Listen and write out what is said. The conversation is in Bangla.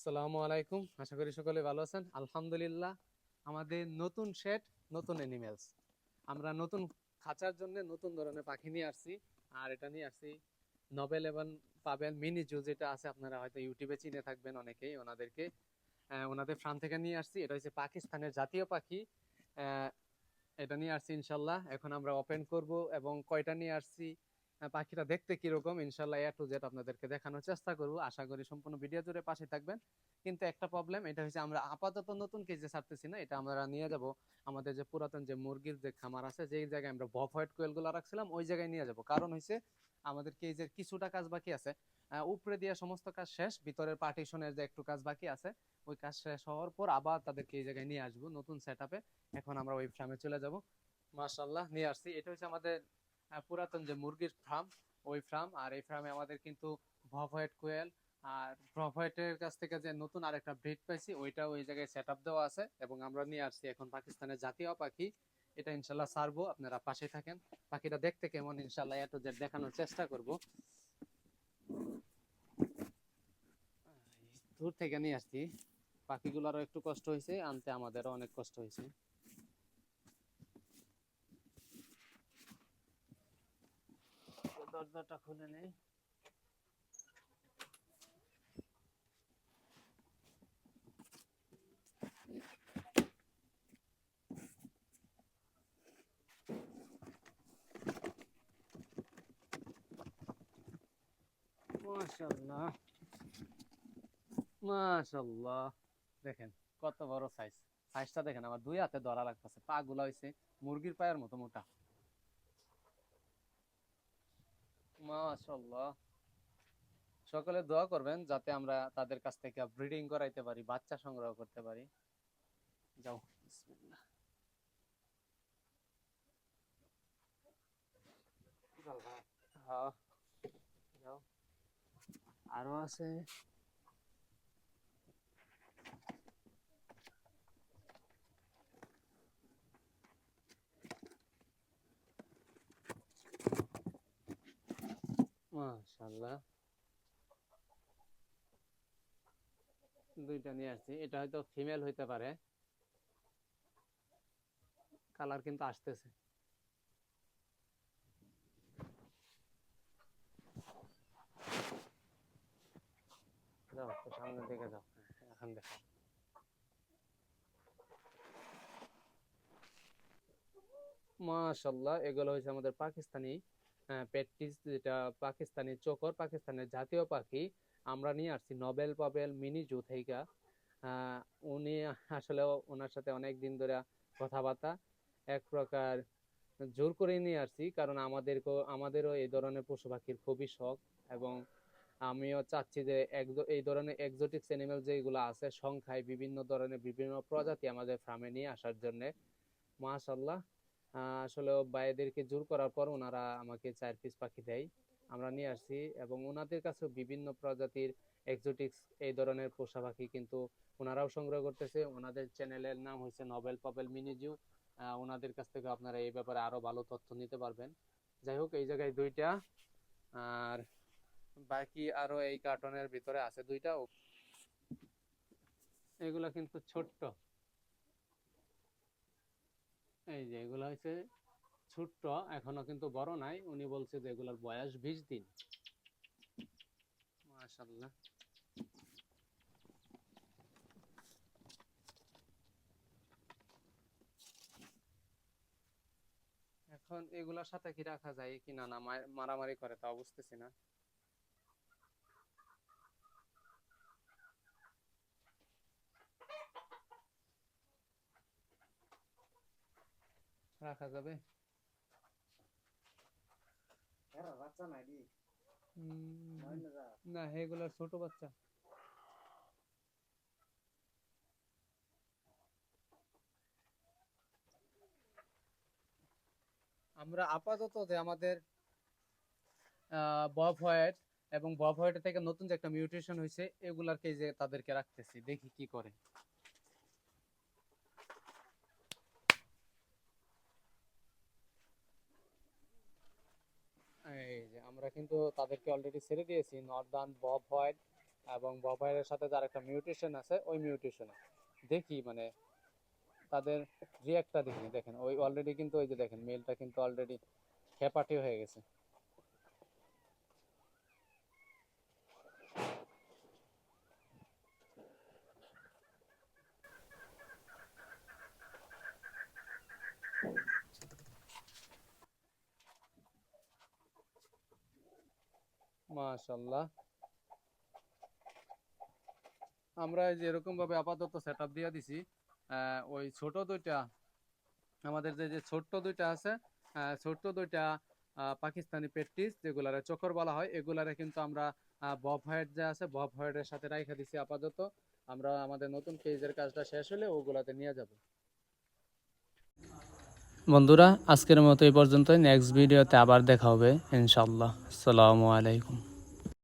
আসসালামু আলাইকুম। আশা করি সকলে ভালো আছেন। আলহামদুলিল্লাহ, আমাদের নতুন শেড নতুন অ্যানিমেলস আমরা নতুন খাঁচার জন্য নতুন ধরনের পাখি নিয়ে আসছি। আর এটা নিয়ে আসছি নবেল এবং পাবেন মিনি জু যেটা আছে, আপনারা হয়তো ইউটিউবে চিনে থাকবেন অনেকেই ওনাদেরকে। ওনাদের ফার্ম থেকে নিয়ে আসছি। এটা হচ্ছে পাকিস্তানের জাতীয় পাখি। এটা নিয়ে আসছি ইনশাল্লাহ। এখন আমরা ওপেন করব এবং কয়টা নিয়ে আসছি? পাখিটা দেখতে কীরকম? ইনশাল্লাহ এ টু জেড আপনাদেরকে দেখানোর চেষ্টা করব। আশা করি সম্পূর্ণ ভিডিও জুড়ে পাশে থাকবেন। কিন্তু একটা প্রবলেম এটা হচ্ছে আমরা আপাতত নতুন কেজে ছাড়তেছি না, এটা আমরা নিয়ে যাব। আমাদের যে পুরাতন যে মুরগির যে খামার আছে, যেই জায়গায় আমরা বফ হোয়াইট কোয়েলগুলো রাখছিলাম, ওই জায়গায় নিয়ে যাব। কারণ হচ্ছে আমাদের কেজের কিছুটা কাজ বাকি আছে। উপরে দিয়ে সমস্ত কাজ শেষ, ভিতরের পার্টিশনের যে একটু কাজ বাকি আছে, ওই কাজ শেষ হওয়ার পর আবার তাদেরকে এই জায়গায় নিয়ে আসব, নতুন সেট এখন আমরা ওই ফার্মে চলে যাব। মাশাল্লাহ নিয়ে আসছি। এটা হচ্ছে আমাদের পুরাতন যে মুরগির ফার্ম ওই ফার্ম আর এই ফার্মে আমাদের কিন্তু ভফ হোয়াইট কোয়েল, আর প্রফাইটের কাছ থেকে যে নতুন আরেকটা ব্রিড পাইছি ওইটা ওই জায়গায় সেট আপ দেওয়া আছে, এবং আমরা নিয়ে আসছি এখন পাকিস্তানের জাতীয় পাখি। এটা ইনশাল্লাহ সারবো, আপনারা পাশে থাকেন। পাখিটা দেখতে কেমন, ইনশাল্লাহ এত যে দেখানোর চেষ্টা করব। দূর থেকে নিয়ে আসছি। পাখিগুলোরও একটু কষ্ট হয়েছে আনতে আমাদেরও অনেক কষ্ট হয়েছে দরজাটা খুলে নেই। মাশাল্লাহ দেখেন, কত বড় সাইজ সাইজটা দেখেন, আমার দুই হাতে ধরা লাগতেছে। পা গুলা হয়েছে মুরগির পায়ের মতো মোটা। মাশাল্লাহ সকলে দোয়া করবেন যাতে আমরা তাদের কাছ থেকে ব্রিডিং করাইতে পারি বাচ্চা সংগ্রহ করতে পারি। যাও বিসমিল্লাহ। হ্যাঁ যাও। আরও আছে। মাশাআল্লাহ। দুইটা নিয়ে আসছি, এটা হয়তো ফিমেল হইতে পারে। কালার কিন্তু আসতেছে। যাও সামনের দিকে যাও, এখন দেখো মাশাল্লাহ এগুলো হয়েছে আমাদের পাকিস্তানি প্যাটিস যেটা পাকিস্তানি চোকর পাকিস্তানের জাতীয় পাখি আমরা নিয়ে আসছি নবেল পাবেল মিনি জু আহ, উনি আসলে ওনার সাথে অনেক দিন ধরে কথাবার্তা এক প্রকার জোর করে নিয়ে আসছি কারণ আমাদেরকেও আমাদেরও এই ধরনের পশু পাখির খুবই শখ এবং আমিও চাচ্ছি যে এই ধরনের এক্সোটিক্স অ্যানিমেল যেগুলো আছে সংখ্যায় বিভিন্ন ধরনের বিভিন্ন প্রজাতি আমাদের ফার্মে নিয়ে আসার জন্য। মাশাল্লাহ আসলে ভাইদেরকে জোর করার পর ওনারা আমাকে চার পিস পাখি দেয়। আমরা নিয়ে আসছি এবং ওনাদের কাছেও বিভিন্ন প্রজাতির এক্সোটিক্স এই ধরনের পোষা পাখি কিন্তু ওনারাও সংগ্রহ করতেছে। ওনাদের চ্যানেলের নাম হচ্ছে নবেল পাবেল মিনিজু ওনাদের কাছ থেকে আপনারা এই ব্যাপারে আরও ভালো তথ্য নিতে পারবেন। যাই হোক, এই জায়গায় দুইটা। আর বাকি আরও এই কার্টনের ভিতরে আছে দুইটা। এগুলা কিন্তু ছোট্ট। এই যে এগুলা হচ্ছে ছোট্ট, এখনও কিন্তু বড় নাই। উনি বলছে যে এগুলার বয়স বিশ দিন। মাশাল্লাহ এখন এগুলার সাথে কি রাখা যায়? কি না না মারামারি করে, তা বুঝতেছি না। রাখা যাবে। না ছোট বাচ্চা। আমরা আপাতত যে আমাদের বব হোয়াইট এবং বব হোয়াইট থেকে নতুন যে একটা মিউটেশন হয়েছে এগুলার যে তাদেরকে রাখতেছি দেখি কি করে এই যে আমরা কিন্তু তাদেরকে অলরেডি ছেড়ে দিয়েছি। নর্দান, বব হোয়াইট এবং বব হোয়াইটের সাথে যার একটা মিউটেশন আছে, ওই মিউটেশনে দেখি মানে তাদের রিয়াক্টটা দেখি। দেখেন, ওই অলরেডি কিন্তু ওই যে দেখেন মেলটা কিন্তু অলরেডি খেপাটি হয়ে গেছে। মাশাল্লাহ আমরা এই যে এরকম ভাবে আপাতত সেট আপ দিয়ে দিছি ওই ছোট দুইটা, আমাদের যে যে ছোট্ট দুইটা আছে ছোট্ট দুইটা পাকিস্তানি পেট্টিস, যেগুলারে চোখর বলা হয়, এগুলারে কিন্তু আমরা বব হোয়াইট যে আছে বব হোয়াইটের সাথে রাইখা দিছি আপাতত। আমরা আমাদের নতুন কেজের কাজটা শেষ হলে ওগুলাতে নিয়ে যাব। বন্ধুরা আজকের মতো এই পর্যন্তই। নেক্সট ভিডিওতে আবার দেখা হবে ইনশাল্লাহ আসসালামু আলাইকুম।